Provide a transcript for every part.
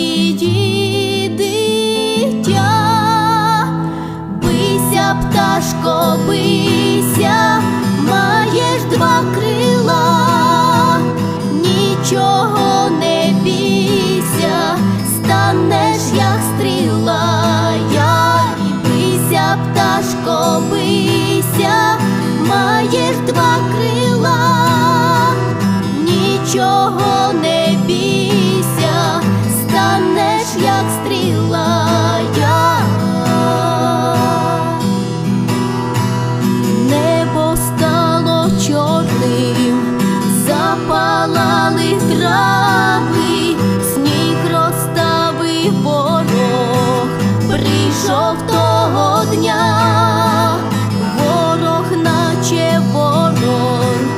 її дитя, бися, пташко, бися, маєш два крила, нічого не бійся, станеш, як стріла, я бися, пташко, бися, маєш два. крила була я, чорним, запалали трави, сніг розставив ворог, прийшов того дня, ворог, наче ворон,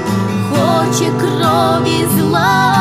хоче крові зла.